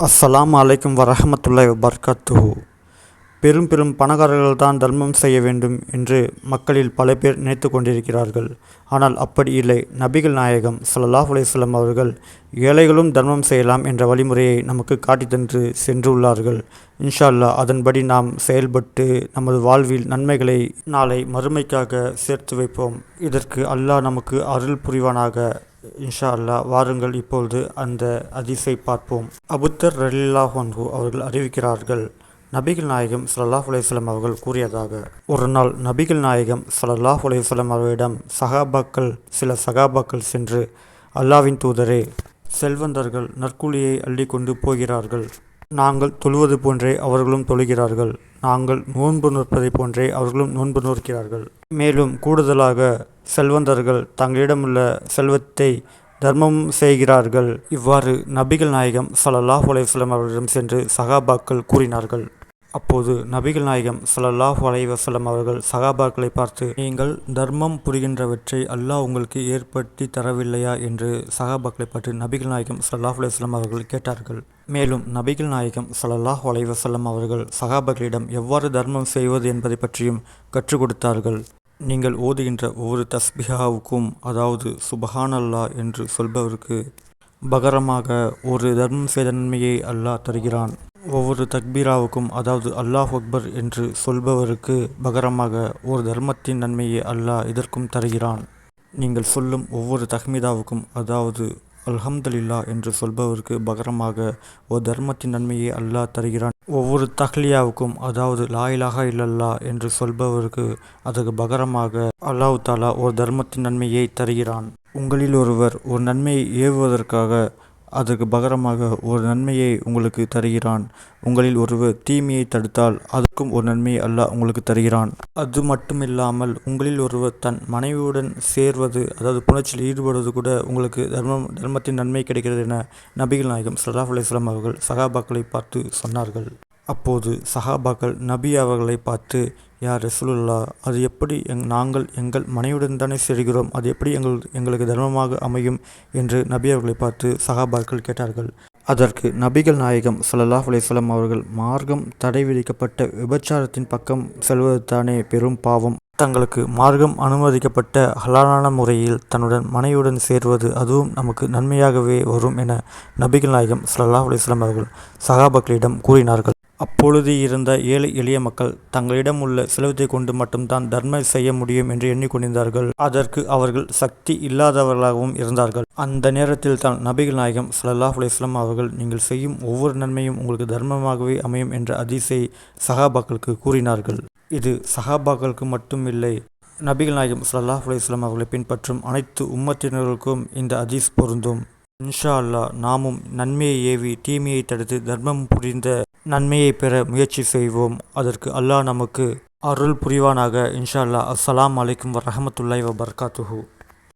அஸ்லாம் அலைக்கும் வரஹமத்துல்லாய் வபர்காத்துஹு. பெரும் பெரும் பணக்காரர்கள் தான் தர்மம் செய்ய வேண்டும் என்று மக்களில் பல பேர் நினைத்து கொண்டிருக்கிறார்கள். ஆனால் அப்படி இல்லை. நபிகள் நாயகம் சல்லாஹ் அலையம் அவர்கள் ஏழைகளும் தர்மம் செய்யலாம் என்ற வழிமுறையை நமக்கு காட்டித் தந்து சென்றுள்ளார்கள். இன்ஷால்லா அதன்படி நாம் செயல்பட்டு நமது வாழ்வில் நன்மைகளை நாளை மறுமைக்காக சேர்த்து வைப்போம். இதற்கு அல்லாஹ் நமக்கு அருள் புரிவானாக. இன்ஷா அல்லாஹ் வாருங்கள் இப்பொழுது அந்த அதிசை பார்ப்போம். அபுத்தர் ரலில்லா அன்ஹு அவர்கள் அறிவிக்கிறார்கள் நபிகள் நாயகம் சல்லாஹ் அலைஹி அவர்கள் கூறியதாக. ஒரு நாள் நபிகள் நாயகம் சல்லாஹ் அலைஹி அவர்களிடம் சகாபாக்கள் சில சகாபாக்கள் சென்று அல்லாவின் தூதரே செல்வந்தர்கள் நற்கூலியை அள்ளி கொண்டு போகிறார்கள். நாங்கள் தொழுவது போன்றே அவர்களும் தொழுகிறார்கள். நாங்கள் நோன்பு நோற்பதைப் போன்றே அவர்களும் நோன்பு நோக்கிறார்கள் மேலும் கூடுதலாக செல்வந்தர்கள் தங்களிடமுள்ள செல்வத்தை தர்மம் செய்கிறார்கள். இவ்வாறு நபிகள் நாயகம் சலல்லாஹ் அலைவசலம் அவர்களிடம் சென்று சகாபாக்கள் கூறினார்கள். அப்போது நபிகள் நாயகம் சலல்லாஹ் அலைவசலம் அவர்கள் சகாபாக்களை பார்த்து நீங்கள் தர்மம் புரிகின்றவற்றை அல்லாஹ் உங்களுக்கு ஏற்படுத்தி தரவில்லையா? என்று சகாபாக்களை பார்த்து நபிகள் நாயகம் சல்லாஹ் அலைஹி அவர்கள் கேட்டார்கள். மேலும் நபிகள் நாயகம் சலல்லாஹ் வலைவசல்லம் அவர்கள் சகாபர்களிடம் எவ்வாறு தர்மம் செய்வது என்பதை பற்றியும் கற்றுக் கொடுத்தார்கள். நீங்கள் ஓதுகின்ற ஒவ்வொரு தஸ்பிஹாவுக்கும் அதாவது சுபஹானல்லா என்று சொல்பவருக்கு பகரமாக ஒரு தர்மம் செய்த நன்மையை அல்லாஹ் தருகிறான். ஒவ்வொரு தக்பீராவுக்கும் அதாவது அல்லாஹ் அக்பர் என்று சொல்பவருக்கு பகரமாக ஒரு தர்மத்தின் நன்மையை அல்லாஹ் இதற்கும் தருகிறான். நீங்கள் சொல்லும் ஒவ்வொரு தஹ்மீதாவுக்கும் அதாவது அல்ஹம்துலில்லா என்று சொல்பவருக்கு பகரமாக ஒரு தர்மத்தின் நன்மையை அல்லாஹ் தருகிறான். ஒவ்வொரு தஹ்லியாவுக்கும் அதாவது லாயிலாக இல்லல்லா என்று சொல்பவருக்கு அதற்கு பகரமாக அல்லாஹ் தாலா ஒரு தர்மத்தின் நன்மையை தருகிறான். உங்களில் ஒருவர் ஒரு நன்மையை ஏவுவதற்காக அதற்கு பகரமாக ஒரு நன்மையை உங்களுக்கு தருகிறான். உங்களில் ஒருவர் தீமையை தடுத்தால் அதற்கும் ஒரு நன்மையை அல்லாஹ் உங்களுக்கு தருகிறான். அது மட்டுமில்லாமல் உங்களில் ஒருவர் தன் மனைவியுடன் சேர்வது அதாவது புணர்ச்சியில் ஈடுபடுவது கூட உங்களுக்கு தர்மம் தர்மத்தின் நன்மை கிடைக்கிறது என நபிகள் நாயகம் சல்லாஹ் அலிஸ்லாம் அவர்கள் சகாபாக்களை பார்த்து சொன்னார்கள். அப்போது சஹாபாக்கள் நபி அவர்களை பார்த்து யார் ரசூலுல்லா அது எப்படி எங் நாங்கள் எங்கள் மனைவியுடன் தானே சேர்கிறோம் அது எப்படி எங்கள் எங்களுக்கு தர்மமாக அமையும்? என்று நபி அவர்களை பார்த்து சஹாபாக்கள் கேட்டார்கள். அதற்கு நபிகள் நாயகம் சல்லாஹ் அலைஹி அவர்கள் மார்க்கம் தடை விதிக்கப்பட்ட விபச்சாரத்தின் பக்கம் செல்வது தானே பெரும் பாவம். தங்களுக்கு மார்க்கம் அனுமதிக்கப்பட்ட ஹலாலான முறையில் தன்னுடன் மனைவியுடன் சேர்வது அதுவும் நமக்கு நன்மையாகவே வரும் என நபிகள் நாயகம் சல்லாஹ் அலிஸ்லாம் அவர்கள் சகாபாக்களிடம் கூறினார்கள். அப்பொழுது இருந்த ஏழை எளிய மக்கள் தங்களிடம் உள்ள செலவத்தை கொண்டு மட்டும்தான் தர்மம் செய்ய முடியும் என்று எண்ணிக்கொண்டிருந்தார்கள். அதற்கு அவர்கள் சக்தி இல்லாதவர்களாகவும் இருந்தார்கள். அந்த நேரத்தில் தான் நபிகள் நாயகம் சல்லாஹ் அலிஸ்லாம் அவர்கள் நீங்கள் செய்யும் ஒவ்வொரு நன்மையும் உங்களுக்கு தர்மமாகவே அமையும் என்ற அதிசை சகாபாக்களுக்கு கூறினார்கள். இது சகாபாக்களுக்கு மட்டும் இல்லை நபிகள் நாயகம் சல்லாஹ் அலிஸ்லாம் அவர்களை பின்பற்றும் அனைத்து உம்மத்தினர்களுக்கும் இந்த அதீஸ் பொருந்தும். இன்ஷா அல்லாஹ் நாமும் நன்மையை ஏவி தீமையை தடுத்து தர்மம் புரிந்த நன்மையை பெற முயற்சி செய்வோம். அதற்கு அல்லாஹ் நமக்கு அருள் புரிவானாக. இன்ஷா அல்லாஹ். அஸ்ஸலாம் அலைக்கும் வரஹமத்துல்லாஹி வபர்காத்துஹூ.